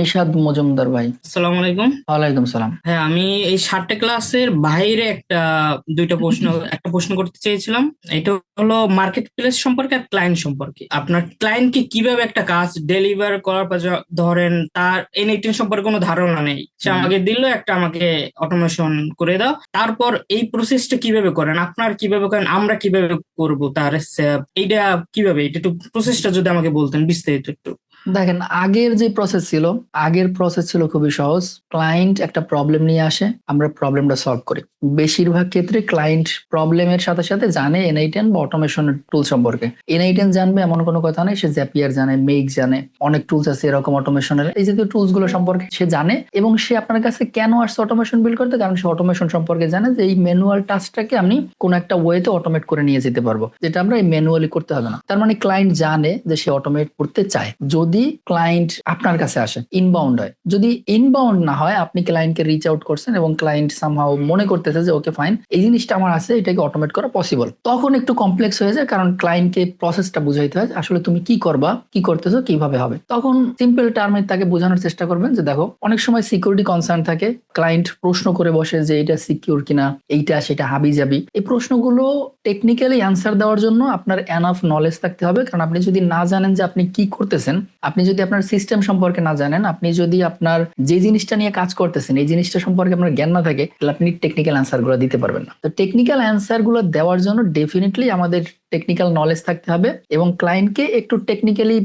নিশাদ মজুমদার ভাই। আসসালামু আলাইকুম। ওয়ালাইকুম সালাম। হ্যাঁ আমি এই ষাটটা ক্লাসের বাইরে একটা দুইটা প্রশ্ন একটা প্রশ্ন করতে চেয়েছিলাম। এটা হলো মার্কেট প্লেস সম্পর্কে আর ক্লায়েন্ট সম্পর্কে। আপনার ক্লায়েন্টকে কীভাবে একটা কাজ ডেলিভার করার পর ধরেন তার এনএইটিন সম্পর্কে কোনো ধারণা নেই। সে আমাকে দিল একটা আমাকে অটোমেশন করে দাও। তারপর এই প্রসেসটা কীভাবে করেন? আপনার কীভাবে করেন? আমরা কীভাবে করব তার এইটা কীভাবে? এটা একটু প্রসেসটা যদি আমাকে বলতেন বিস্তারিত একটু। দেখেন, আগের যে প্রসেস ছিল, আগের প্রসেস ছিল খুবই সহজ। ক্লায়েন্ট একটা প্রবলেম নিয়ে আসে, আমরা প্রবলেমটা সলভ করি। বেশিরভাগ ক্ষেত্রে ক্লায়েন্ট প্রবলেমের সাথে সাথে জানে এনআইটেন বা অটোমেশন টুল সম্পর্কে। এনআইটেন জানবে, এমন কোনো কথা নেই, সে জ্যাপিয়ার জানে মেক জানে, অনেক টুলস আছে এরকম অটোমেশনের এই জাতীয় টুলসগুলো সম্পর্কে সে জানে এবং সে আপনার কাছে কেন আসছে অটোমেশন বিল করতে? কারণ সে অটোমেশন সম্পর্কে জানে যে এই ম্যানুয়াল টাস্কটাকে আমি কোন একটা ওয়েতে অটোমেট করে নিয়ে যেতে পারব। যেটা আমরা এই ম্যানুয়ালি করতে হবে না। তার মানে ক্লায়েন্ট জানে যে সে অটোমেট করতে চায়। যদি ক্লায়েন্ট আপনার কাছে আসে ইনবাউন্ড হয়। যদি ইনবাউন্ড না হয়, আপনি ক্লায়েন্টকে রিচ আউট করছেন এবং ক্লায়েন্ট সামহাও মনে করতেছে যে ওকে ফাইন এই জিনিসটা আমার আছে, এটাকে অটোমেট করা পসিবল তখন একটু কমপ্লেক্স হয়ে যায়, কারণ ক্লায়েন্টকে প্রসেসটা বুঝাইতে হয় আসলে তুমি কি করবা, কি করতেছো, কীভাবে হবে? তখন সিম্পল টার্মে তাকে বোঝানোর চেষ্টা করবেন যে, দেখো, অনেক সময় সিকিউরিটি কনসার্ন থাকে ক্লায়েন্ট প্রশ্ন করে বসে যে এটা সিকিউর কিনা, এইটা, সেটা হাবি যাবি এই প্রশ্নগুলো টেকনিক্যালি অ্যান্সার দেওয়ার জন্য আপনার এনাফ নলেজ থাকতে হবে। কারণ আপনি যদি না জানেন যে, আপনি কি করতেছেন আপনি যদি আপনার সিস্টেম সম্পর্কে না জানেন, আপনি যদি আপনার যে জিনিসটা নিয়ে কাজ করতেছেন, এই জিনিসটা সম্পর্কে আপনার জ্ঞান না থাকে, তাহলে আপনি টেকনিক্যাল অ্যান্সারগুলো দিতে পারবেন না। তো টেকনিক্যাল অ্যান্সারগুলো দেওয়ার জন্য ডেফিনেটলি আমাদের টেকনিক্যাল নলেজ থাকতে হবে এবং ক্লায়েন্টকে একটু টেকনিক্যালি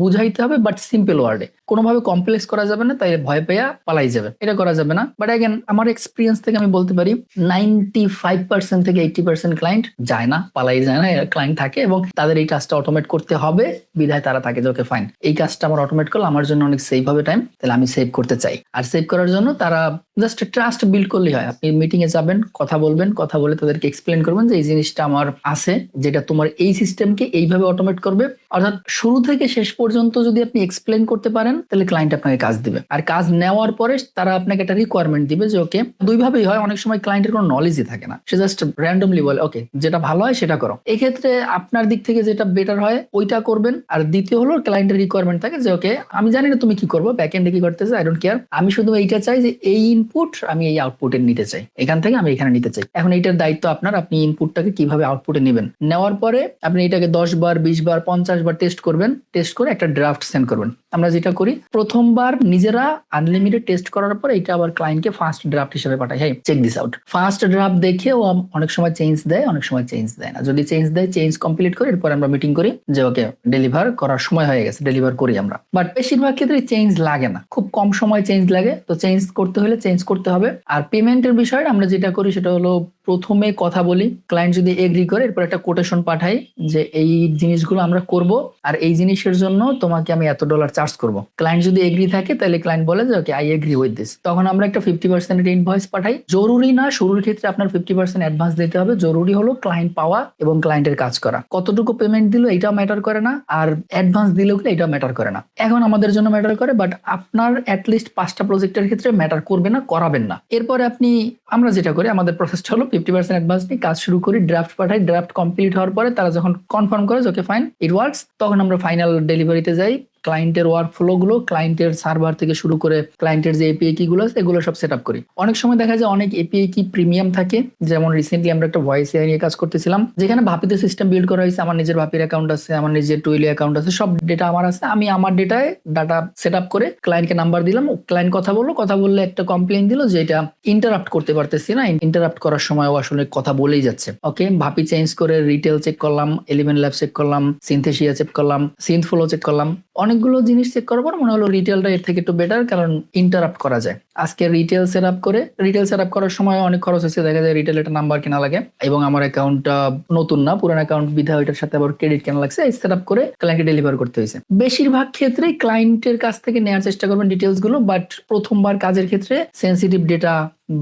বুঝাইতে হবে বাট সিম্পল ওয়ার্ডে কোনোভাবে কমপ্লেক্স করা যাবে না, তাই ভয় পেয়া পালাই যাবে। এটা করা যাবে না। বাট অ্যাগেন আমার এক্সপিরিয়েন্স থেকে আমি বলতে পারি নাইনটি ফাইভ পার্সেন্ট থেকে এইটি পার্সেন্ট ক্লায়েন্ট যায় না, পালাই যায় না ক্লায়েন্ট থাকে এবং তাদের এই কাজটা অটোমেট করতে হবে, বিধায় তারা থাকে ওকে ফাইন এই কাজটা আমার অটোমেট করলে আমার জন্য অনেক সেভ হবে টাইম তাহলে আমি সেভ করতে চাই। আর সেভ করার জন্য তারা জাস্ট ট্রাস্ট বিল্ড করলেই হয়। আপনি মিটিং এ যাবেন, কথা বলবেন, কথা বলে তাদেরকে এক্সপ্লেন করবেন যে, এই জিনিসটা আমার আছে, যেটা তোমার এই সিস্টেমকে এইভাবে অটোমেট করবে। অর্থাৎ শুরু থেকে শেষ পর্যন্ত যদি আপনি এক্সপ্লেন করতে পারেন, তাহলে ক্লায়েন্ট আপনাকে কাজ দিবে। আর কাজ নেওয়ার পরে তারা আপনাকে একটা রিকোয়ারমেন্ট দিবে যে ওকে দুইভাবেই হয়, অনেক সময় ক্লায়েন্টের কোনো নলেজই থাকে না। সে জাস্ট র্যান্ডমলি বলে ওকে যেটা ভালো হয় সেটা করো। এক্ষেত্রে আপনার দিক থেকে যেটা বেটার হয়, ওইটা করবেন। আর দ্বিতীয় হলো ক্লায়েন্টের রিকোয়ারমেন্ট থাকে যে ওকে আমি জানি না তুমি কি করব ব্যাক এন্ডে কি করতেছে আই ডোন্ট কেয়ার আমি শুধু এইটা চাই যে, এই ইনপুট আমি এই আউটপুটে নিতে চাই। এখান থেকে আমি এখানে নিতে চাই। এখন এইটার দায়িত্ব আপনার, আপনি ইনপুটটাকে কীভাবে আউটপুটে নেবেন? নেওয়ার পরে আপনি এটাকে দশ বার, বিশ বার, পঞ্চাশ বার টেস্ট করবেন। টেস্ট করে একটা ড্রাফট সেন্ড করবেন আমরা যেটা করি, প্রথমবার নিজেরা আনলিমিটেড টেস্ট করার পর এটা আবার ক্লায়েন্টকে ফার্স্ট ড্রাফট হিসেবে পাঠাই। হ্যাঁ check this out first draft দেখে ও অনেক সময় চেঞ্জ দেয়, অনেক সময় চেঞ্জ দেয় না। যদি চেঞ্জ দেয় চেঞ্জ কমপ্লিট করে এরপর আমরা মিটিং করি যে ওকে ডেলিভার করার সময় হয়ে গেছে ডেলিভার করি আমরা। বাট বেশিরভাগ ক্ষেত্রে চেঞ্জ লাগে না। খুব কম সময় চেঞ্জ লাগে। তো চেঞ্জ করতে হলে চেঞ্জ করতে হবে। আর পেমেন্টের বিষয়ে আমরা যেটা করি সেটা হলো, প্রথমে কথা বলি। ক্লায়েন্ট যদি এগ্রি করে, এরপর একটা কোটেশন পাঠাই যে, এই জিনিসগুলো আমরা করব। আর এই জিনিসের জন্য তোমাকে আমি এত ডলার চার্জ করব। ক্লায়েন্ট যদি এগ্রি থাকে, তাহলে ক্লায়েন্ট বলে যে okay I agree with this তখন আমরা একটা ফিফটি পার্সেন্ট ইনভয়েস পাঠাই। জরুরি না, শুরুর ক্ষেত্রে আপনার ফিফটি পার্সেন্ট অ্যাডভান্স দিতে হবে। জরুরি হলো ক্লায়েন্ট পাওয়া এবং ক্লায়েন্টের কাজ করা। কতটুকু পেমেন্ট দিল, এটাও ম্যাটার করে না। আর অ্যাডভান্স দিলেও কি এটাও ম্যাটার করে না। এখন আমাদের জন্য ম্যাটার করে বাট আপনার অ্যাটলিস্ট পাঁচটা প্রজেক্টের ক্ষেত্রে ম্যাটার করবে না, করাবেন না। এরপরে আপনি, আমরা যেটা করি, আমাদের প্রসেসটা হলো ফিফটি পার্সেন্ট অ্যাডভান্স নিয়ে কাজ শুরু করি ড্রাফট পাঠাই। ড্রাফট কমপ্লিট হওয়ার পরে তারা যখন কনফার্ম করে ওকে ফাইন ইট ওয়ার্কস তখন আমরা ফাইনাল ডেলিভারিতে যাই। ক্লায়েন্টের ওয়ার্ক ফ্লো গুলো ক্লায়েন্টের সার্ভার থেকে শুরু করে ক্লায়েন্টের যে এপিআই কি গুলো আছে, এগুলো সব সেট আপ করি। অনেক সময় দেখা যায় অনেক এপিআই কি প্রিমিয়াম থাকে। যেমন রিসেন্টলি আমরা একটা ভয়েস এআই নিয়ে কাজ করতেছিলাম, যেখানে ভাপিতে সিস্টেম বিল্ড করা হয়েছে, আমার নিজের ভাপির অ্যাকাউন্ট আছে, আমার নিজের টুইলি অ্যাকাউন্ট আছে, সব ডেটা আমার আছে। আমি আমার ডেটায় ডাটা সেট আপ করে ক্লায়েন্টকে নাম্বার দিলাম ক্লায়েন্ট কথা বলল, কথা বললে একটা কমপ্লেন দিল যে এটা ইন্টারাপ্ট করতে পারতেছি না ইন্টারাপ্ট করার সময় ও আসলে কথা বলেই যাচ্ছে। ওকে ভাপি চেঞ্জ করে রিটেল চেক করলাম এলিমেন্ট ল্যাব চেক করলাম সিনথেসিয়া চেক করলাম সিনথ ফ্লো চেক করলাম। অনেকগুলো জিনিস চেক করার পর মনে হলো রিটেলটা এর থেকে একটু বেটার কারণ ইন্টারাপ্ট করা যায়। আজকে রিটেল সেট আপ করে রিটেল সেট আপ করার সময় অনেক খরচ হচ্ছে দেখা যায় রিটেল একটা নাম্বার কেনা লাগে, এবং আমার অ্যাকাউন্টটা নতুন না, পুরান অ্যাকাউন্ট বিধা ওইটার সাথে আবার ক্রেডিট কেনা লাগছে সেট আপ করে ক্লায়েন্টকে ডেলিভার করতে হয়েছে। বেশিরভাগ ক্ষেত্রেই ক্লায়েন্টের কাছ থেকে নেওয়ার চেষ্টা করবেন ডিটেলসগুলো বাট প্রথমবার কাজের ক্ষেত্রে সেন্সিটিভ ডেটা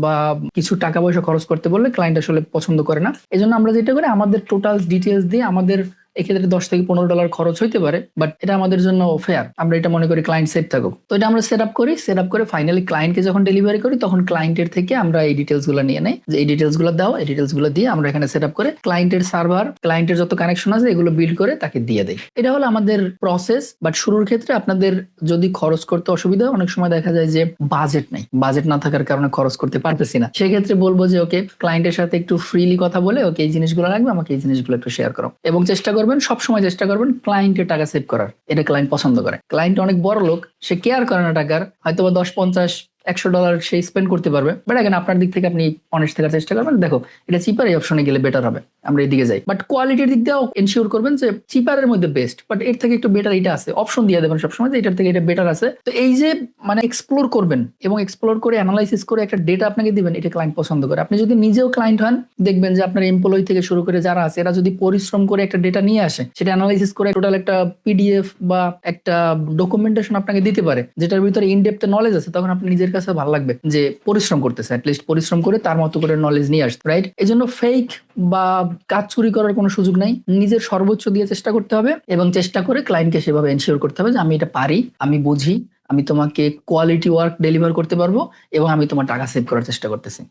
বা কিছু টাকা পয়সা খরচ করতে বললে ক্লায়েন্ট আসলে পছন্দ করে না। এই জন্য আমরা যেটা করি, আমাদের টোটাল ডিটেলস দিয়ে আমাদের এক্ষেত্রে দশ থেকে পনেরো ডলার খরচ হইতে পারে বাট এটা আমাদের জন্য ফেয়ার আমরা এটা মনে করি ক্লায়েন্ট সেফ থাকুক। তো এটা আমরা সেট আপ করি সেট আপ করে ফাইনালি ক্লায়েন্টকে যখন ডেলিভারি করি, তখন ক্লায়েন্টের থেকে আমরা এই ডিটেলসগুলো নিয়ে নেই। যে এই ডিটেলসগুলো দাও, এই ডিটেলসগুলো দিয়ে আমরা এখানে সেট আপ করে ক্লায়েন্টের সার্ভার ক্লায়েন্টের যত কানেকশন আছে, এগুলো বিল্ড করে তাকে দিয়ে দেয় এটা হলো আমাদের প্রসেস বাট শুরুর ক্ষেত্রে আপনাদের যদি খরচ করতে অসুবিধা অনেক সময় দেখা যায় যে বাজেট নেই। বাজেট না থাকার কারণে খরচ করতে পারতেছি না। সেক্ষেত্রে বলব যে ওকে ক্লায়েন্টের সাথে একটু ফ্রিলি কথা বলে ওকে এই জিনিসগুলো লাগবে, আমাকে এই জিনিসগুলো একটু শেয়ার করো। এবং চেষ্টা করবেন, সবসময় চেষ্টা করবেন ক্লায়েন্টের টাকা সেভ করার। এটা ক্লায়েন্ট পছন্দ করে। ক্লায়েন্ট অনেক বড় লোক, সে কেয়ার করে না টাকার। হয়তো বা দশ, পঞ্চাশ একশো ডলার সে স্পেন্ড করতে পারবে। বাট এখন আপনার দিক থেকে আপনি অনেস্ট থাকার চেষ্টা করবেন। দেখো, এটা চিপার এই অপশনে গেলে বেটার হবে। আমরা এদিকে যাই। বাট কোয়ালিটির দিক দিয়েও এনশিওর করবেন যে চিপারের মধ্যে বেস্ট বাট এর থেকে একটু বেটার এটা আছে। অপশন দিয়ে দেবেন সবসময় যে এটার থেকে এটা বেটার আছে। তো এই যে মানে এক্সপ্লোর করবেন এবং এক্সপ্লোর করে অ্যানালাইসিস করে একটা ডেটা আপনাকে দিবেন, এটা ক্লায়েন্ট পছন্দ করে। আপনি যদি নিজেও ক্লায়েন্ট হন, দেখবেন যে আপনার এমপ্লয়ি থেকে শুরু করে যারা আছে, এরা যদি পরিশ্রম করে একটা ডেটা নিয়ে আসে, সেটা অ্যানালাইসিস করে টোটাল একটা পিডিএফ বা একটা ডকুমেন্টেশন আপনাকে দিতে পারে, যেটার ভিতরে ইনডেপথ নলেজ আছে, তখন আপনি নিজের কাছে ভালো লাগবে যে পরিশ্রম করতেছে অ্যাটলিস্ট পরিশ্রম করে তার মতো করে নলেজ নিয়ে আসতে রাইট এই জন্য ফেক বা কাজ চুরি করার কোনো সুযোগ নাই। নিজের সর্বোচ্চ দিয়ে চেষ্টা করতে হবে এবং চেষ্টা করে ক্লায়েন্টকে সেভাবে এনশিওর করতে হবে যে আমি এটা পারি, আমি বুঝি, আমি তোমাকে কোয়ালিটি ওয়ার্ক ডেলিভার করতে পারব এবং আমি তোমার টাকা সেভ করার চেষ্টা করতেছি।